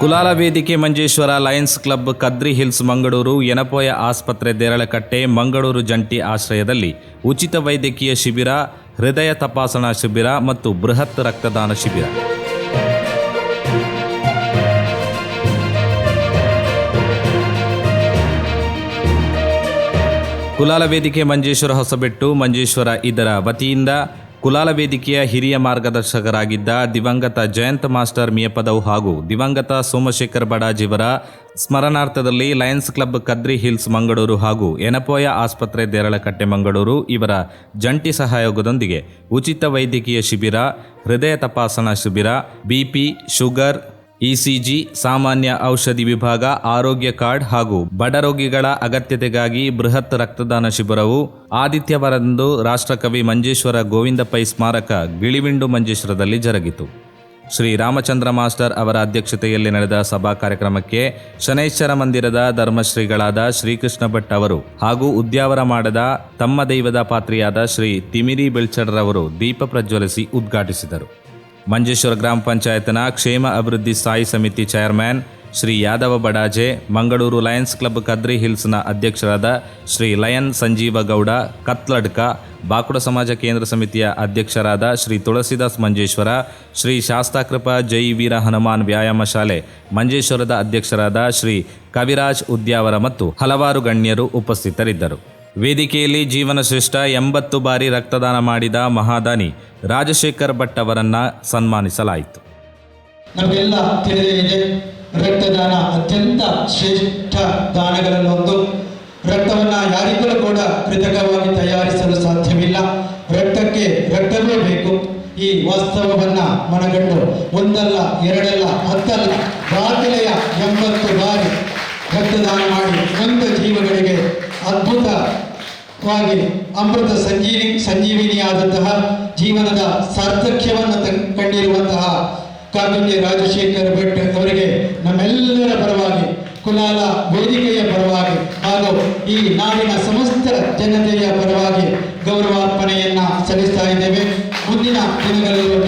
Kulala Vedike Manjeshwar lions club, Kadri hills, Mangaluru Yenepoya ಆಸ್ಪತ್ರೆ, ದೇರಳಕಟ್ಟೆ, ಮಂಗಳೂರು ಜಂಟಿ ಆಶ್ರಯದಲ್ಲಿ ಉಚಿತ ವೈದ್ಯಕೀಯ ಶಿಬಿರ, ಹೃದಯ ತಪಾಸಣಾ ಶಿಬಿರ ಮತ್ತು ಬೃಹತ್ ರಕ್ತದಾನ ಶಿಬಿರ. ಕುಲಾಲ ವೇದಿಕೆ ಮಂಜೇಶ್ವರ ಹೊಸಬೆಟ್ಟು, ಮಂಜೇಶ್ವರ ಇದರ ವತಿಯಿಂದ ಕುಲಾಲ ವೇದಿಕೆಯ ಹಿರಿಯ ಮಾರ್ಗದರ್ಶಕರಾಗಿದ್ದ ದಿವಂಗತ ಜಯಂತ್ ಮಾಸ್ಟರ್ ಮಿಯಪದವ್ ಹಾಗೂ ದಿವಂಗತ ಸೋಮಶೇಖರ್ ಬಡಾಜಿವರ ಸ್ಮರಣಾರ್ಥದಲ್ಲಿ lions club Kadri hills Mangaluru ಹಾಗೂ ಎನಪೋಯ ಆಸ್ಪತ್ರೆ ದೇರಳಕಟ್ಟೆ ಮಂಗಳೂರು ಇವರ ಜಂಟಿ ಸಹಯೋಗದೊಂದಿಗೆ ಉಚಿತ ವೈದ್ಯಕೀಯ ಶಿಬಿರ, ಹೃದಯ ತಪಾಸಣಾ ಶಿಬಿರ ಬಿಪಿ ಶುಗರ್ ಇಸಿಜಿ, ಸಾಮಾನ್ಯ ಔಷಧಿ ವಿಭಾಗ, ಆರೋಗ್ಯ ಕಾರ್ಡ್ ಹಾಗೂ ಬಡರೋಗಿಗಳ ಅಗತ್ಯತೆಗಾಗಿ ಬೃಹತ್ ರಕ್ತದಾನ ಶಿಬಿರವು ಆದಿತ್ಯವಾರದಂದು ರಾಷ್ಟ್ರಕವಿ ಮಂಜೇಶ್ವರ ಗೋವಿಂದ ಪೈ ಸ್ಮಾರಕ ಗಿಳಿವಿಂಡು ಮಂಜೇಶ್ವರದಲ್ಲಿ ಜರುಗಿತು. ಶ್ರೀ ರಾಮಚಂದ್ರ ಮಾಸ್ಟರ್ ಅವರ ಅಧ್ಯಕ್ಷತೆಯಲ್ಲಿ ನಡೆದ ಸಭಾ ಕಾರ್ಯಕ್ರಮಕ್ಕೆ ಶನೈಶ್ವರ ಮಂದಿರದ ಧರ್ಮಶ್ರೀಗಳಾದ ಶ್ರೀಕೃಷ್ಣ ಭಟ್ ಅವರು ಹಾಗೂ ಉದ್ಯಾವರ ಮಾಡದ ತಮ್ಮ ದೈವದ ಪಾತ್ರಿಯಾದ ಶ್ರೀ ತಿಮಿರಿ ಬೆಳ್ಚಡ್ರವರು ದೀಪ ಪ್ರಜ್ವಲಿಸಿ ಉದ್ಘಾಟಿಸಿದರು. ಮಂಜೇಶ್ವರ ಗ್ರಾಮ ಪಂಚಾಯತ್ನ ಕ್ಷೇಮ ಅಭಿವೃದ್ಧಿ ಸ್ಥಾಯಿ ಸಮಿತಿ chairman Shri Yadava Badaje, Mangaluru lions club Kadri ಹಿಲ್ಸ್ನ ಅಧ್ಯಕ್ಷರಾದ ಶ್ರೀ ಲಯನ್ ಸಂಜೀವ ಗೌಡ, ಕತ್ಲಡ್ಕ ಬಾಕುಡ ಸಮಾಜ ಕೇಂದ್ರ ಸಮಿತಿಯ ಅಧ್ಯಕ್ಷರಾದ ಶ್ರೀ ತುಳಸಿದಾಸ್ ಮಂಜೇಶ್ವರ, ಶ್ರೀ ಶಾಸ್ತಾಕೃಪ ಜೈ ವೀರ ಹನುಮಾನ್ ವ್ಯಾಯಾಮ ಶಾಲೆ ಮಂಜೇಶ್ವರದ ಅಧ್ಯಕ್ಷರಾದ ಶ್ರೀ ಕವಿರಾಜ್ ಉದ್ಯಾವರ ಮತ್ತು ಹಲವಾರು ಗಣ್ಯರು ಉಪಸ್ಥಿತರಿದ್ದರು. ವೇದಿಕೆಯಲ್ಲಿ ಜೀವನ ಶ್ರೇಷ್ಠ ಎಂಬತ್ತು ಬಾರಿ ರಕ್ತದಾನ ಮಾಡಿದ ಮಹಾದಾನಿ ರಾಜಶೇಖರ್ ಭಟ್ ಅವರನ್ನ ಸನ್ಮಾನಿಸಲಾಯಿತು. ನಮಗೆಲ್ಲ ತಿಳಿದಿದೆ ರಕ್ತದಾನ ಅತ್ಯಂತ ಶ್ರೇಷ್ಠ ದಾನಗಳಲ್ಲೊಂದು ರಕ್ತವನ್ನ ಯಾರಿಗೂ ಕೂಡ ಕೃತಕವಾಗಿ ತಯಾರಿಸಲು ಸಾಧ್ಯವಿಲ್ಲ. ರಕ್ತಕ್ಕೆ ರಕ್ತವೇ ಬೇಕು. ಈ ವಾಸ್ತವವನ್ನ ಮನಗಂಡು ಒಂದಲ್ಲ, ಎರಡಲ್ಲ, ಹತ್ತಲ್ಲ, ಬಾಗಿಲೆಯ ಎಂಬತ್ತು ಬಾರಿ ರಕ್ತದಾನ ಮಾಡಿ ಒಂದು ಜೀವಗಳಿಗೆ ಅದ್ಭುತವಾಗಿ ಅಮೃತ ಸಂಜೀವಿ ಸಂಜೀವಿನಿಯಾದಂತಹ ಜೀವನದ ಸಾರ್ಥಕ್ಯವನ್ನು ಕಂಡಿರುವಂತಹ ಕಾಕಂಜಿ ರಾಜಶೇಖರ್ ಭಟ್ ಅವರಿಗೆ ನಮ್ಮೆಲ್ಲರ ಪರವಾಗಿ, ಕುಲಾಲ ವೇದಿಕೆಯ ಪರವಾಗಿ ಹಾಗೂ ಈ ನಾಡಿನ ಸಮಸ್ತ ಜನತೆಯ ಪರವಾಗಿ ಗೌರವಾರ್ಪಣೆಯನ್ನ ಸಲ್ಲಿಸ್ತಾ ಇದ್ದೇವೆ. ಮುಂದಿನ ದಿನಗಳಲ್ಲೂ